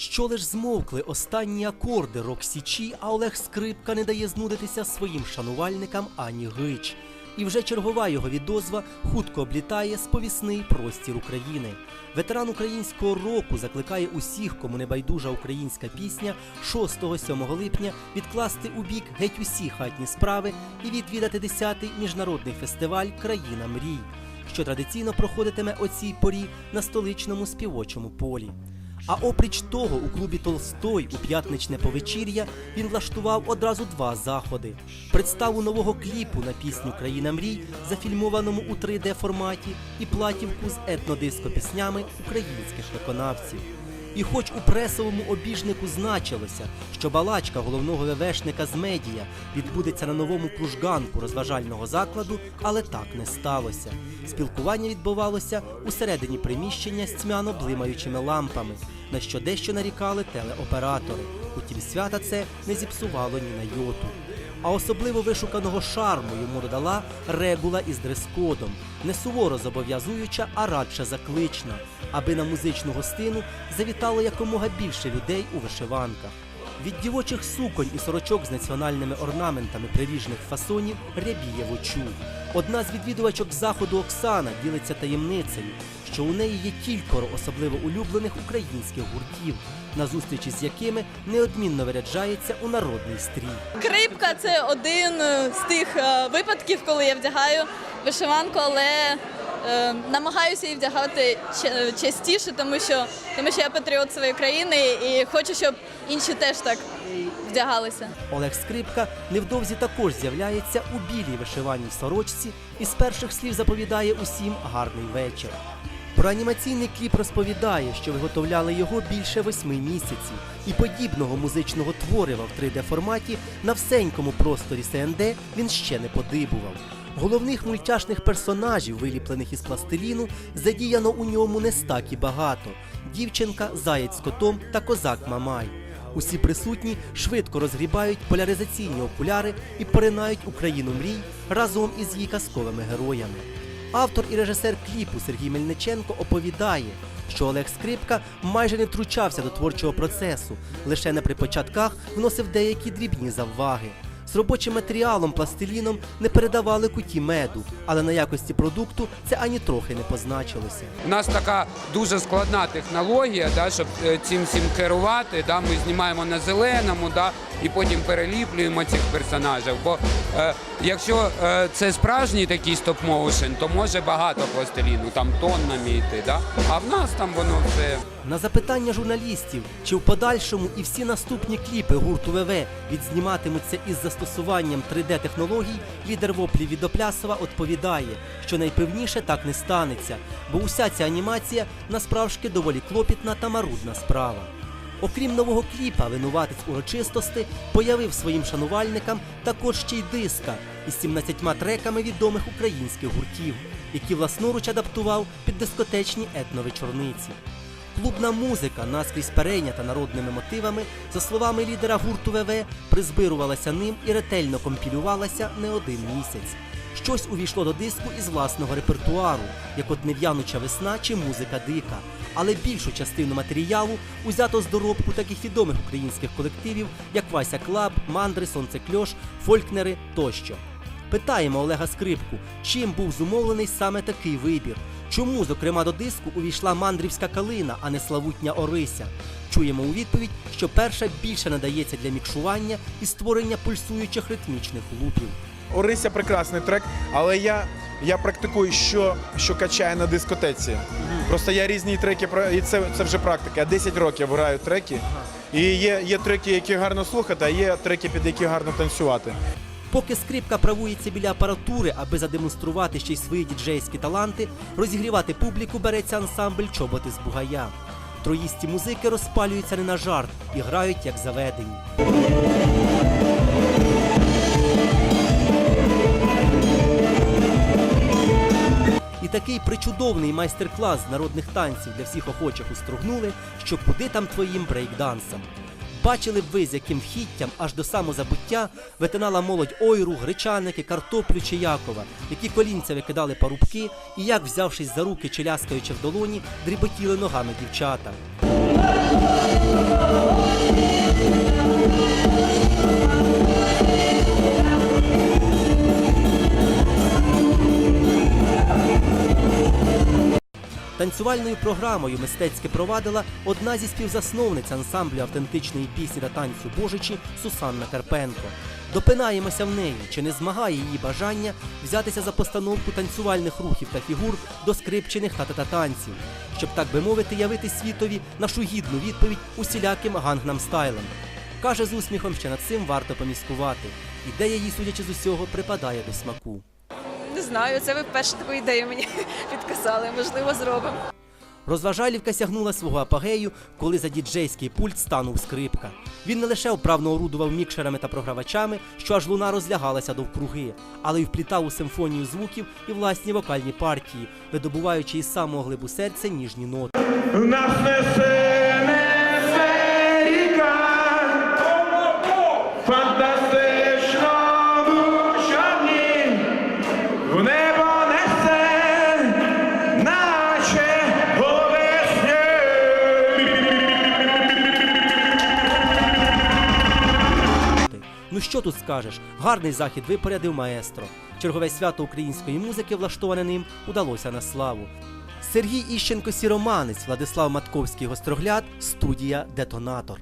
Що лиш змовкли останні акорди рок січі, а Олег Скрипка не дає знудитися своїм шанувальникам ані гич. І вже чергова його відозва хутко облітає сповісний простір України. Ветеран українського року закликає усіх, кому не байдужа українська пісня, 6-7 липня відкласти у бік геть усі хатні справи і відвідати 10-й міжнародний фестиваль Країна мрій, що традиційно проходитиме о цій порі на столичному співочому полі. А опріч того, у клубі Толстой у п'ятничне повечір'я він влаштував одразу два заходи: представу нового кліпу на пісню Країна мрій, зафільмованому у 3D форматі, і платівку з етнодиско-піснями українських виконавців. І хоч у пресовому обіжнику значилося, що балачка головного ВВшника з медіа відбудеться на новому кружганку розважального закладу, але так не сталося. Спілкування відбувалося усередині приміщення з тьмяно блимаючими лампами, на що дещо нарікали телеоператори. Утім, свята це не зіпсувало ні на йоту. А особливо вишуканого шарму йому додала регула із дрес-кодом, не суворо зобов'язуюча, а радше заклична, аби на музичну гостину завітало якомога більше людей у вишиванках. Від дівочих суконь і сорочок з національними орнаментами приріжних фасонів рябіє в очу. Одна з відвідувачок заходу Оксана ділиться таємницею, що у неї є кількоро особливо улюблених українських гуртів, на зустрічі з якими неодмінно виряджається у народний стрій. Крипка це один е, з тих е, випадків, коли я вдягаю вишиванку, але намагаюся її вдягати частіше, тому що, тому що я патріот своєї країни і хочу, щоб інші теж так вдягалися. Олег Скрипка невдовзі також з'являється у білій вишиваній сорочці і з перших слів заповідає усім гарний вечір. Про анімаційний кліп розповідає, що виготовляли його більше восьми місяців, і подібного музичного творива в 3D форматі на всенькому просторі СНД він ще не подибував. Головних мультяшних персонажів, виліплених із пластиліну, задіяно у ньому не стак і багато: дівчинка, заєць з котом та козак Мамай. Усі присутні швидко розгрібають поляризаційні окуляри і поринають Україну мрій разом із її казковими героями. Автор і режисер кліпу Сергій Мельниченко оповідає, що Олег Скрипка майже не втручався до творчого процесу, лише на при початках вносив деякі дрібні завваги. З робочим матеріалом пластиліном не передавали куті меду, але на якості продукту це ані трохи не позначилося. У нас така дуже складна технологія, да, щоб е, цим всім керувати. Да, ми знімаємо на зеленому, да, і потім переліплюємо цих персонажів. Бо е, якщо е, це справжній такий стоп-моушен, то може багато пластиліну, там тоннами йти. Да? А в нас там воно все. На запитання журналістів, чи в подальшому і всі наступні кліпи гурту ВВ відзніматимуться із застосуванням 3D-технологій, лідер воплі Відоплясова відповідає, що найпевніше так не станеться, бо уся ця анімація насправжки доволі клопітна та марудна справа. Окрім нового кліпа, винуватець урочистости появив своїм шанувальникам також ще й диска із 17 треками відомих українських гуртів, які власноруч адаптував під дискотечні етновечорниці. Клубна музика, наскрізь перейнята народними мотивами, за словами лідера гурту ВВ, призбирувалася ним і ретельно компілювалася не один місяць. Щось увійшло до диску із власного репертуару, як от нев'януча весна чи музика дика. Але більшу частину матеріалу узято з доробку таких відомих українських колективів, як Вася Клаб, Мандри, Сонцекльош, Фолькнери тощо. Питаємо Олега Скрипку, чим був зумовлений саме такий вибір. Чому, зокрема, до диску увійшла мандрівська калина, а не славутня Орися? Чуємо у відповідь, що перша більше надається для мікшування і створення пульсуючих ритмічних лупів. Орися прекрасний трек, але я, я практикую, що, що качає на дискотеці. Просто я різні треки, і це, це вже практика. Я 10 років граю треки. І є, є треки, які гарно слухати, а є треки, під які гарно танцювати. Поки скрипка правується біля апаратури, аби задемонструвати ще й свої діджейські таланти, розігрівати публіку береться ансамбль чоботи з бугая. Троїсті музики розпалюються не на жарт і грають як заведені. Такий причудовний майстер-клас з народних танців для всіх охочих устругнули, що куди там твоїм брейкдансам. Бачили б ви, з яким хіттям аж до самозабуття витинала молодь ойру, гречаники, картоплю чи Якова, які колінця викидали парубки і як, взявшись за руки чи ляскаючи в долоні, дріботіли ногами дівчата. Танцювальною програмою мистецьке провадила одна зі співзасновниць ансамблю автентичної пісні та танцю Божичі Сусанна Карпенко. Допинаємося в неї, чи не змагає її бажання взятися за постановку танцювальних рухів та фігур до скрипчених та танців, щоб так би мовити, явити світові нашу гідну відповідь усіляким гангнам стайлем. Каже з усміхом, що над цим варто поміскувати. Ідея їй, судячи з усього, припадає до смаку. Знаю, це ви вперше таку ідею мені підказали. Можливо, зробимо. Розважайлівка сягнула свого апогею, коли за діджейський пульт станув скрипка. Він не лише вправно орудував мікшерами та програвачами, що аж луна розлягалася довкруги, але й вплітав у симфонію звуків і власні вокальні партії, видобуваючи із самого глибу серця ніжні ноти. Нас несе в небо несе, наче весні. Ну що тут скажеш? Гарний захід випорядив маестро. Чергове свято української музики, влаштоване ним, удалося на славу. Сергій Іщенко Сіроманець, Владислав Матковський Гострогляд, студія Детонатор.